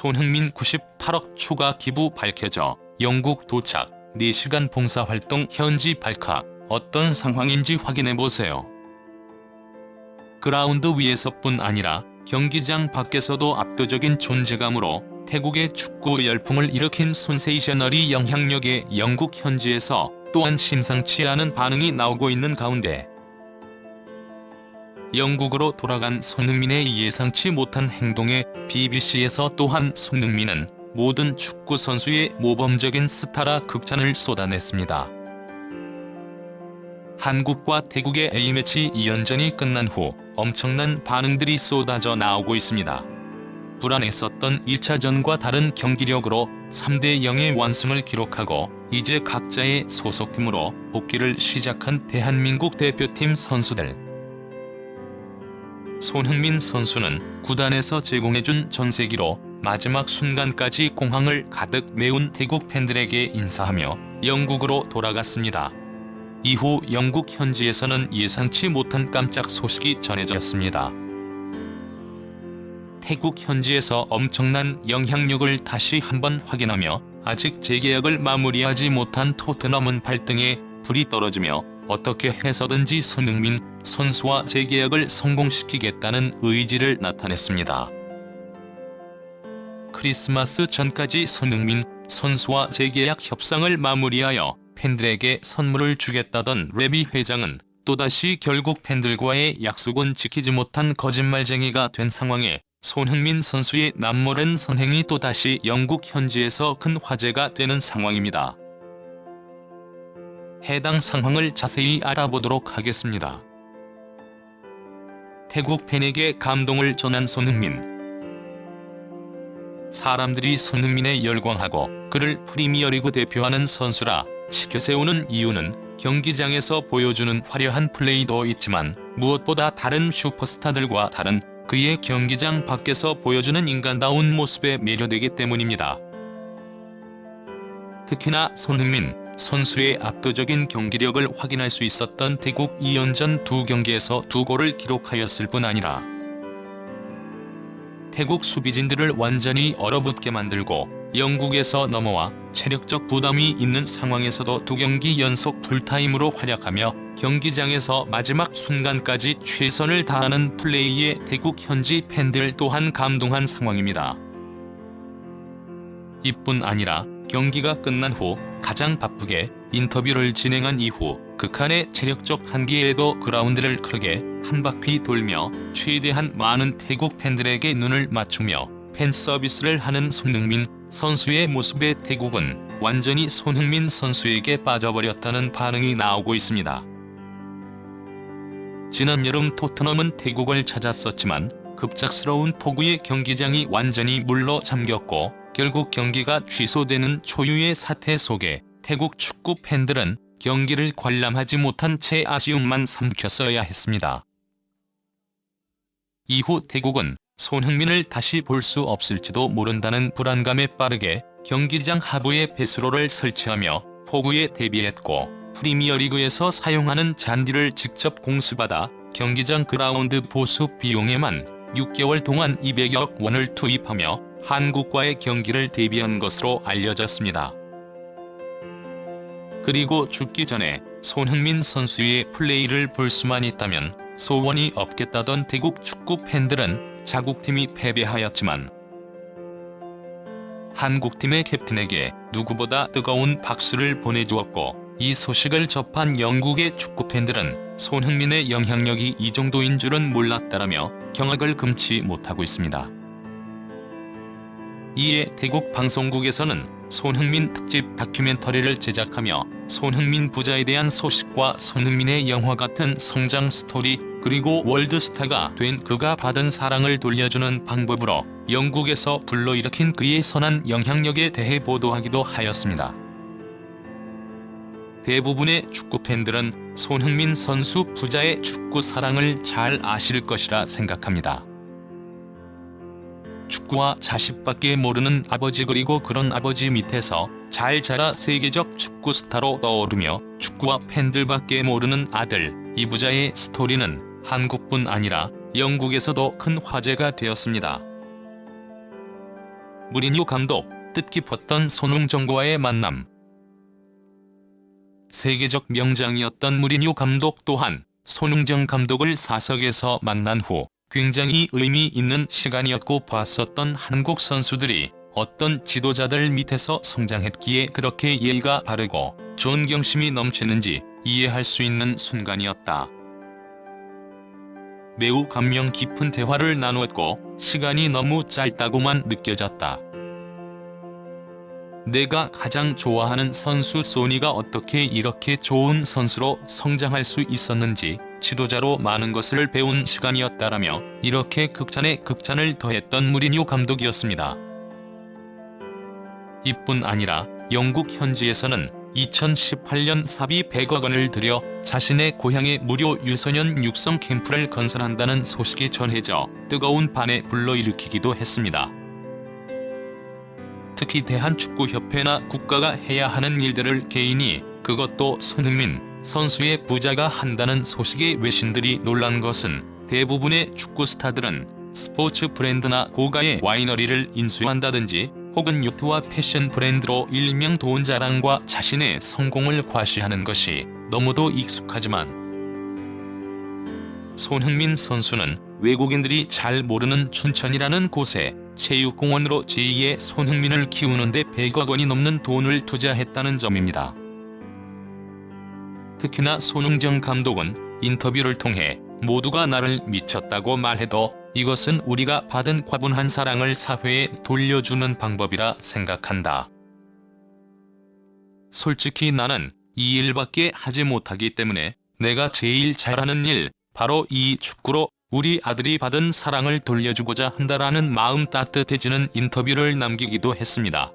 손흥민 98억 추가 기부 밝혀져 영국 도착 4시간 봉사활동 현지 발칵 어떤 상황인지 확인해보세요. 그라운드 위에서뿐 아니라 경기장 밖에서도 압도적인 존재감으로 태국의 축구 열풍을 일으킨 손세이셔널이 영향력의 영국 현지에서 또한 심상치 않은 반응이 나오고 있는 가운데 영국으로 돌아간 손흥민의 예상치 못한 행동에 BBC에서 또한 손흥민은 모든 축구 선수의 모범적인 스타라 극찬을 쏟아냈습니다. 한국과 태국의 A매치 2연전이 끝난 후 엄청난 반응들이 쏟아져 나오고 있습니다. 불안했었던 1차전과 다른 경기력으로 3대 0의 완승을 기록하고 이제 각자의 소속팀으로 복귀를 시작한 대한민국 대표팀 선수들. 손흥민 선수는 구단에서 제공해준 전세기로 마지막 순간까지 공항을 가득 메운 태국 팬들에게 인사하며 영국으로 돌아갔습니다. 이후 영국 현지에서는 예상치 못한 깜짝 소식이 전해졌습니다. 태국 현지에서 엄청난 영향력을 다시 한번 확인하며 아직 재계약을 마무리하지 못한 토트넘은 발등에 불이 떨어지며 어떻게 해서든지 손흥민 선수와 재계약을 성공시키겠다는 의지를 나타냈습니다. 크리스마스 전까지 손흥민 선수와 재계약 협상을 마무리하여 팬들에게 선물을 주겠다던 레비 회장은 또다시 결국 팬들과의 약속은 지키지 못한 거짓말쟁이가 된 상황에 손흥민 선수의 남모른 선행이 또다시 영국 현지에서 큰 화제가 되는 상황입니다. 해당 상황을 자세히 알아보도록 하겠습니다. 태국 팬에게 감동을 전한 손흥민 사람들이 손흥민에 열광하고 그를 프리미어리그 대표하는 선수라 치켜세우는 이유는 경기장에서 보여주는 화려한 플레이도 있지만 무엇보다 다른 슈퍼스타들과 다른 그의 경기장 밖에서 보여주는 인간다운 모습에 매료되기 때문입니다. 특히나 손흥민 선수의 압도적인 경기력을 확인할 수 있었던 태국 2연전 두 경기에서 두 골을 기록하였을 뿐 아니라 태국 수비진들을 완전히 얼어붙게 만들고 영국에서 넘어와 체력적 부담이 있는 상황에서도 두 경기 연속 풀타임으로 활약하며 경기장에서 마지막 순간까지 최선을 다하는 플레이에 태국 현지 팬들 또한 감동한 상황입니다. 이뿐 아니라 경기가 끝난 후 가장 바쁘게 인터뷰를 진행한 이후 극한의 체력적 한계에도 그라운드를 크게 한 바퀴 돌며 최대한 많은 태국 팬들에게 눈을 맞추며 팬 서비스를 하는 손흥민 선수의 모습에 태국은 완전히 손흥민 선수에게 빠져버렸다는 반응이 나오고 있습니다. 지난 여름 토트넘은 태국을 찾았었지만 급작스러운 폭우에 경기장이 완전히 물로 잠겼고 결국 경기가 취소되는 초유의 사태 속에 태국 축구 팬들은 경기를 관람하지 못한 채 아쉬움만 삼켰어야 했습니다. 이후 태국은 손흥민을 다시 볼 수 없을지도 모른다는 불안감에 빠르게 경기장 하부에 배수로를 설치하며 폭우에 대비했고 프리미어리그에서 사용하는 잔디를 직접 공수받아 경기장 그라운드 보수 비용에만 6개월 동안 200억 원을 투입하며 한국과의 경기를 대비한 것으로 알려졌습니다. 그리고 죽기 전에 손흥민 선수의 플레이를 볼 수만 있다면 소원이 없겠다던 태국 축구 팬들은 자국팀이 패배하였지만 한국팀의 캡틴에게 누구보다 뜨거운 박수를 보내주었고 이 소식을 접한 영국의 축구 팬들은 손흥민의 영향력이 이 정도인 줄은 몰랐다라며 경악을 금치 못하고 있습니다. 이에 태국 방송국에서는 손흥민 특집 다큐멘터리를 제작하며 손흥민 부자에 대한 소식과 손흥민의 영화 같은 성장 스토리 그리고 월드스타가 된 그가 받은 사랑을 돌려주는 방법으로 영국에서 불러일으킨 그의 선한 영향력에 대해 보도하기도 하였습니다. 대부분의 축구 팬들은 손흥민 선수 부자의 축구 사랑을 잘 아실 것이라 생각합니다. 축구와 자식밖에 모르는 아버지 그리고 그런 아버지 밑에서 잘 자라 세계적 축구 스타로 떠오르며 축구와 팬들밖에 모르는 아들 이 부자의 스토리는 한국뿐 아니라 영국에서도 큰 화제가 되었습니다. 무리뉴 감독, 뜻깊었던 손흥정과의 만남. 세계적 명장이었던 무리뉴 감독 또한 손흥정 감독을 사석에서 만난 후 굉장히 의미 있는 시간이었고 봤었던 한국 선수들이 어떤 지도자들 밑에서 성장했기에 그렇게 예의가 바르고 존경심이 넘치는지 이해할 수 있는 순간이었다. 매우 감명 깊은 대화를 나누었고 시간이 너무 짧다고만 느껴졌다. 내가 가장 좋아하는 선수 소니가 어떻게 이렇게 좋은 선수로 성장할 수 있었는지 지도자로 많은 것을 배운 시간이었다라며 이렇게 극찬에 극찬을 더했던 무리뉴 감독이었습니다. 이뿐 아니라 영국 현지에서는 2018년 사비 100억 원을 들여 자신의 고향에 무료 유소년 육성 캠프를 건설한다는 소식이 전해져 뜨거운 반에 불러일으키기도 했습니다. 특히 대한축구협회나 국가가 해야 하는 일들을 개인이 그것도 손흥민 선수의 부자가 한다는 소식에 외신들이 놀란 것은 대부분의 축구 스타들은 스포츠 브랜드나 고가의 와이너리를 인수한다든지 혹은 요트와 패션 브랜드로 일명 돈 자랑과 자신의 성공을 과시하는 것이 너무도 익숙하지만 손흥민 선수는 외국인들이 잘 모르는 춘천이라는 곳에 체육공원으로 제2의 손흥민을 키우는데 100억 원이 넘는 돈을 투자했다는 점입니다. 특히나 손흥정 감독은 인터뷰를 통해 모두가 나를 미쳤다고 말해도 이것은 우리가 받은 과분한 사랑을 사회에 돌려주는 방법이라 생각한다. 솔직히 나는 이 일밖에 하지 못하기 때문에 내가 제일 잘하는 일, 바로 이 축구로 우리 아들이 받은 사랑을 돌려주고자 한다라는 마음 따뜻해지는 인터뷰를 남기기도 했습니다.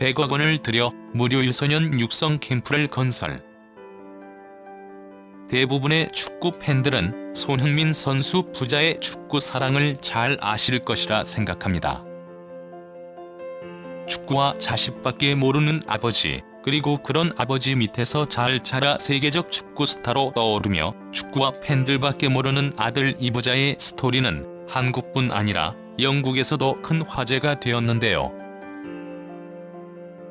100억 원을 들여 무료 유소년 육성 캠프를 건설. 대부분의 축구 팬들은 손흥민 선수 부자의 축구 사랑을 잘 아실 것이라 생각합니다. 축구와 자식밖에 모르는 아버지, 그리고 그런 아버지 밑에서 잘 자라 세계적 축구 스타로 떠오르며 축구와 팬들밖에 모르는 아들 이부자의 스토리는 한국뿐 아니라 영국에서도 큰 화제가 되었는데요.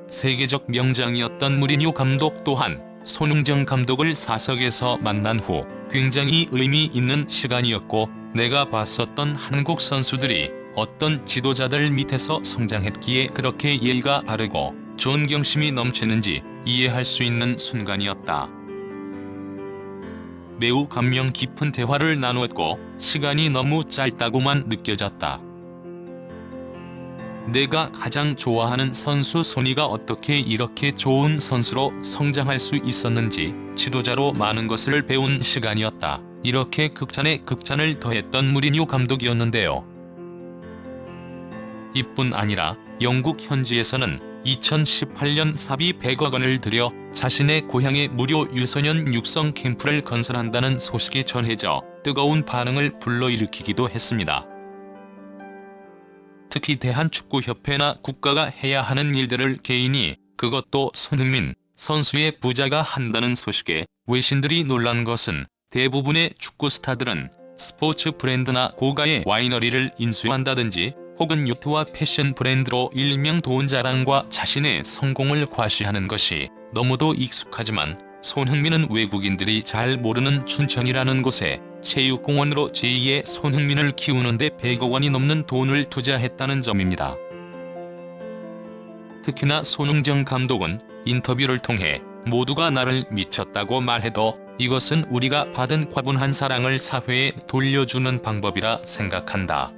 세계적 명장이었던 무리뉴 감독 또한 손흥정 감독을 사석에서 만난 후 굉장히 의미 있는 시간이었고 내가 봤었던 한국 선수들이 어떤 지도자들 밑에서 성장했기에 그렇게 예의가 바르고 존경심이 넘치는지 이해할 수 있는 순간이었다. 매우 감명 깊은 대화를 나누었고 시간이 너무 짧다고만 느껴졌다. 내가 가장 좋아하는 선수 소니가 어떻게 이렇게 좋은 선수로 성장할 수 있었는지 지도자로 많은 것을 배운 시간이었다. 이렇게 극찬에 극찬을 더했던 무리뉴 감독이었는데요. 이뿐 아니라 영국 현지에서는 2018년 사비 100억 원을 들여 자신의 고향에 무료 유소년 육성 캠프를 건설한다는 소식이 전해져 뜨거운 반응을 불러일으키기도 했습니다. 특히 대한축구협회나 국가가 해야 하는 일들을 개인이 그것도 손흥민 선수의 부자가 한다는 소식에 외신들이 놀란 것은 대부분의 축구 스타들은 스포츠 브랜드나 고가의 와이너리를 인수한다든지 혹은 요트와 패션 브랜드로 일명 돈 자랑과 자신의 성공을 과시하는 것이 너무도 익숙하지만 손흥민은 외국인들이 잘 모르는 춘천이라는 곳에 체육공원으로 제2의 손흥민을 키우는데 100억 원이 넘는 돈을 투자했다는 점입니다. 특히나 손흥정 감독은 인터뷰를 통해 모두가 나를 미쳤다고 말해도 이것은 우리가 받은 과분한 사랑을 사회에 돌려주는 방법이라 생각한다.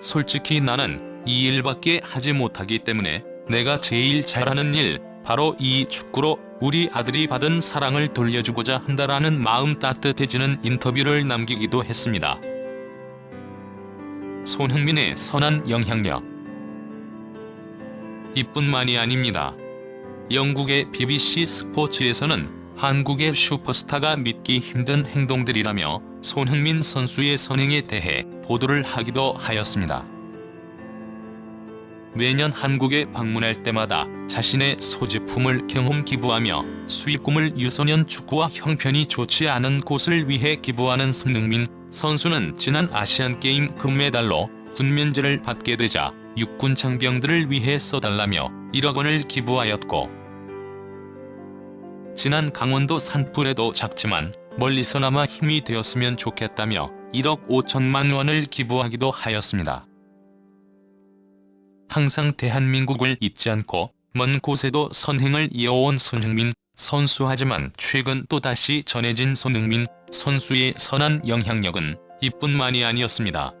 솔직히 나는 이 일밖에 하지 못하기 때문에 내가 제일 잘하는 일, 바로 이 축구로 우리 아들이 받은 사랑을 돌려주고자 한다라는 마음 따뜻해지는 인터뷰를 남기기도 했습니다. 손흥민의 선한 영향력 이뿐만이 아닙니다. 영국의 BBC 스포츠에서는 한국의 슈퍼스타가 믿기 힘든 행동들이라며 손흥민 선수의 선행에 대해 보도를 하기도 하였습니다. 매년 한국에 방문할 때마다 자신의 소지품을 경험 기부하며 수익금을 유소년 축구와 형편이 좋지 않은 곳을 위해 기부하는 손흥민 선수는 지난 아시안게임 금메달로 군면제를 받게 되자 육군 장병들을 위해 써달라며 1억 원을 기부하였고 지난 강원도 산불에도 작지만 멀리서나마 힘이 되었으면 좋겠다며 1억 5천만 원을 기부하기도 하였습니다. 항상 대한민국을 잊지 않고 먼 곳에도 선행을 이어온 손흥민 선수 하지만 최근 또다시 전해진 손흥민 선수의 선한 영향력은 이뿐만이 아니었습니다.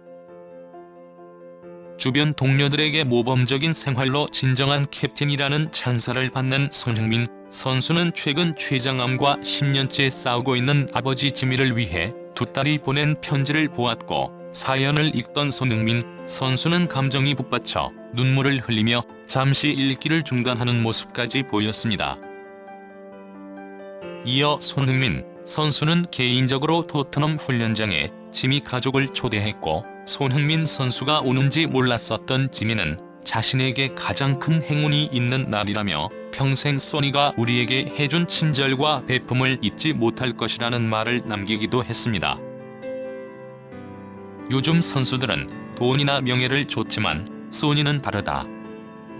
주변 동료들에게 모범적인 생활로 진정한 캡틴이라는 찬사를 받는 손흥민 선수는 최근 췌장암과 10년째 싸우고 있는 아버지 지미를 위해 두 딸이 보낸 편지를 보았고 사연을 읽던 손흥민 선수는 감정이 북받쳐 눈물을 흘리며 잠시 읽기를 중단하는 모습까지 보였습니다. 이어 손흥민 선수는 개인적으로 토트넘 훈련장에 지미 가족을 초대했고 손흥민 선수가 오는지 몰랐었던 지미는 자신에게 가장 큰 행운이 있는 날이라며 평생 소니가 우리에게 해준 친절과 배품을 잊지 못할 것이라는 말을 남기기도 했습니다. 요즘 선수들은 돈이나 명예를 줬지만 소니는 다르다.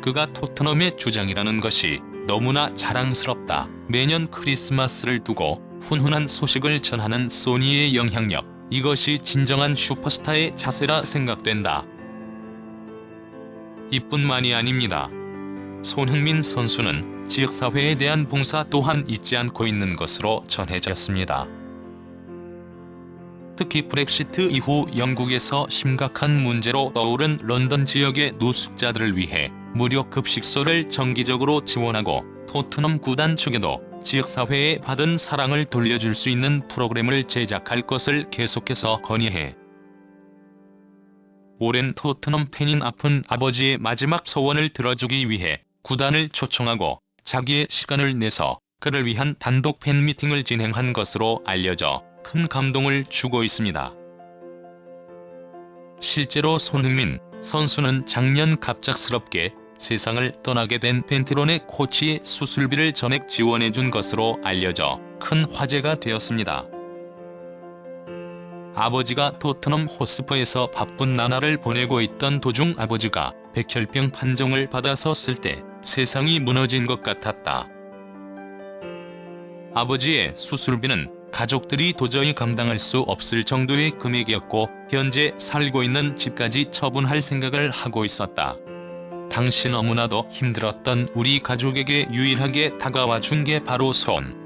그가 토트넘의 주장이라는 것이 너무나 자랑스럽다. 매년 크리스마스를 두고 훈훈한 소식을 전하는 소니의 영향력. 이것이 진정한 슈퍼스타의 자세라 생각된다. 이뿐만이 아닙니다. 손흥민 선수는 지역사회에 대한 봉사 또한 잊지 않고 있는 것으로 전해졌습니다. 특히 브렉시트 이후 영국에서 심각한 문제로 떠오른 런던 지역의 노숙자들을 위해 무료 급식소를 정기적으로 지원하고 토트넘 구단 측에도 지역사회에 받은 사랑을 돌려줄 수 있는 프로그램을 제작할 것을 계속해서 건의해 오랜 토트넘 팬인 아픈 아버지의 마지막 소원을 들어주기 위해 구단을 초청하고 자기의 시간을 내서 그를 위한 단독 팬미팅을 진행한 것으로 알려져 큰 감동을 주고 있습니다. 실제로 손흥민 선수는 작년 갑작스럽게 세상을 떠나게 된 펜트론의 코치의 수술비를 전액 지원해준 것으로 알려져 큰 화제가 되었습니다. 아버지가 토트넘 호스퍼에서 바쁜 나날을 보내고 있던 도중 아버지가 백혈병 판정을 받아섰을 때 세상이 무너진 것 같았다. 아버지의 수술비는 가족들이 도저히 감당할 수 없을 정도의 금액이었고 현재 살고 있는 집까지 처분할 생각을 하고 있었다. 당시 너무나도 힘들었던 우리 가족에게 유일하게 다가와 준 게 바로 손.